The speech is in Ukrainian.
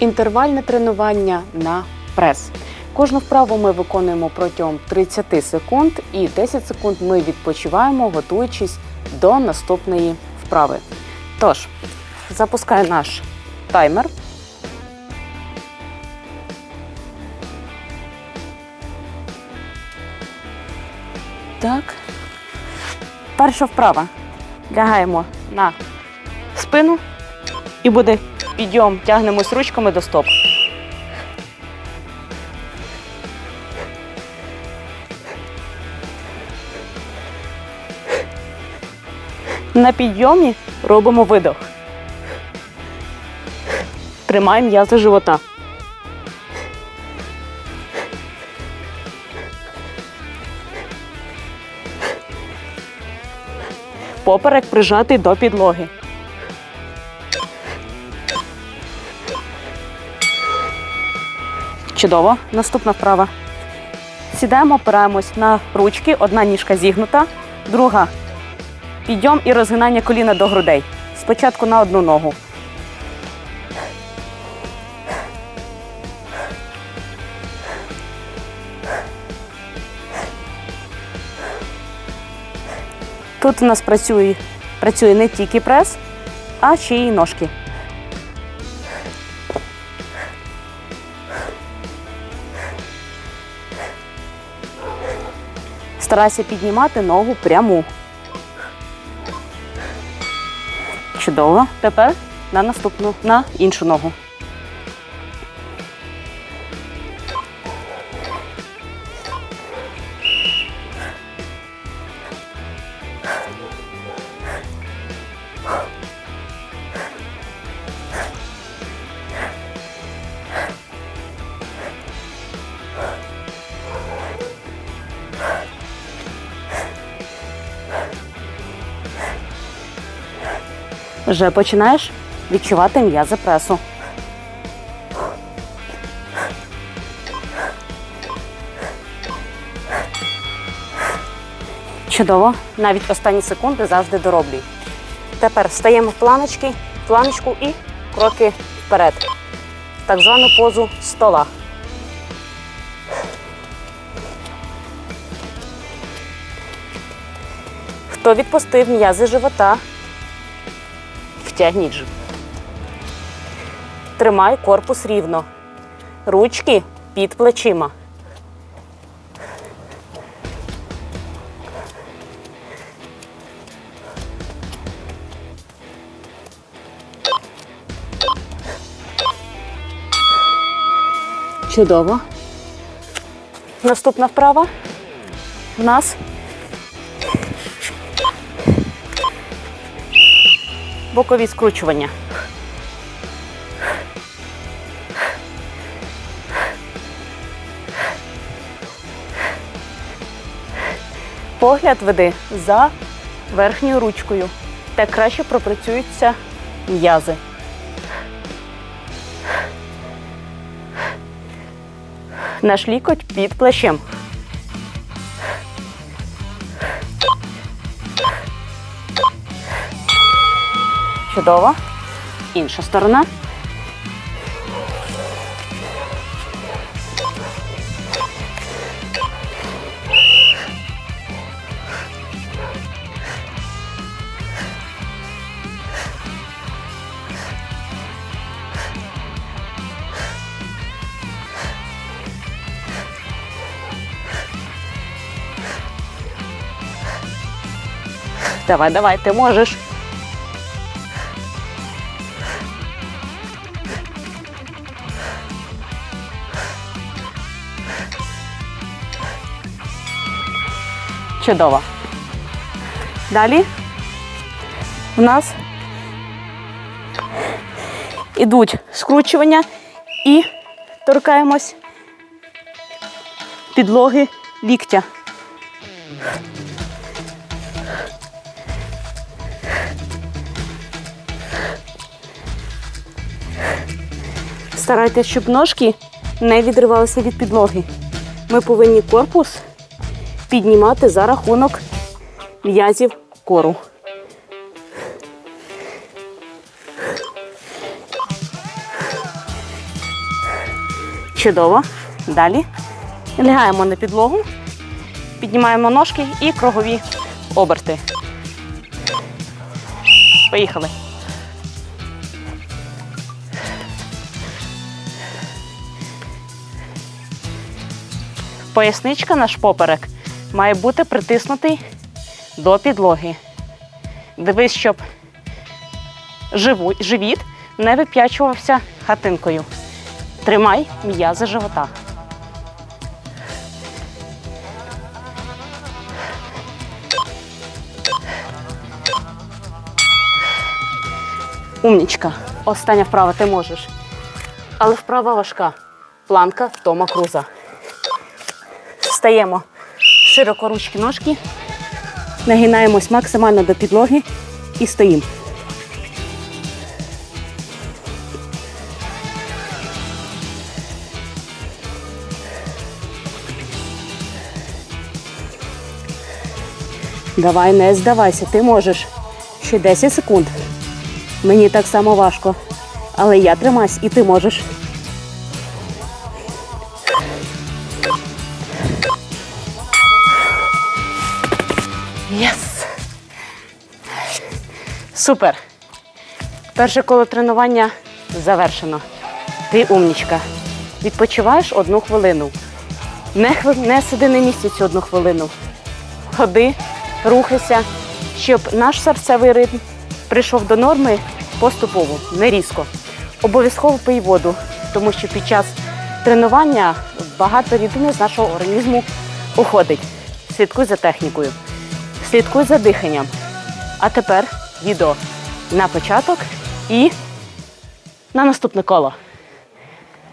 Інтервальне тренування на прес. Кожну вправу ми виконуємо протягом 30 секунд і 10 секунд ми відпочиваємо, готуючись до наступної вправи. Тож, запускаю наш таймер. Так. Перша вправа. Лягаємо на спину і буде підйом, тягнемось ручками до стоп. На підйомі робимо видох. Тримаємо м'язи живота. Поперек прижатий до підлоги. Чудово. Наступна вправа. Сідаємо, опираємось на ручки. Одна ніжка зігнута, друга підйом і розгинання коліна до грудей. Спочатку на одну ногу. Тут у нас працює, працює не тільки прес, а ще й ножки. Старайся піднімати ногу пряму. Чудово. Тепер на наступну, на іншу ногу. Вже починаєш відчувати м'язи пресу. Чудово. Навіть останні секунди завжди дороблюй. Тепер встаємо в планочки, планочку і кроки вперед. Так звану позу стола. Хто відпустив м'язи живота, Втягніть же. Тримай корпус рівно. Ручки під плечима. Чудово. Наступна вправа в нас бокові скручування. Погляд веди за верхньою ручкою. Так краще пропрацюються м'язи. Наш лікоть під плечем. Чудово. Інша сторона. Давай, давай, ти можеш. Чудово. Далі у нас ідуть скручування і торкаємось підлоги ліктя. Старайтесь, щоб ножки не відривалися від підлоги. Ми повинні корпус піднімати за рахунок м'язів кору. Чудово. Далі. Лягаємо на підлогу, піднімаємо ножки і кругові оберти. Поїхали. Поясничка наш поперек має бути притиснутий до підлоги. Дивись, щоб живіт не вип'ячувався хатинкою. Тримай м'язи живота. Умнічка. Остання вправа ти можеш. Але вправа важка. Планка Тома Круза. Встаємо широко ручки ножки, нагинаємось максимально до підлоги і стоїмо. Давай, не здавайся, ти можеш. Ще 10 секунд. Мені так само важко. Але я тримаюсь і ти можеш. Єс! Супер! Перше коло тренування завершено. Ти умнічка. Відпочиваєш одну хвилину. Не, хви- не сиди на місці цю одну хвилину. Ходи, рухайся, щоб наш серцевий ритм прийшов до норми поступово, не різко. Обов'язково пий воду, тому що під час тренування багато рідини з нашого організму уходить. Слідкуй за технікою, слідкуй за диханням. А тепер відео на початок і на наступне коло.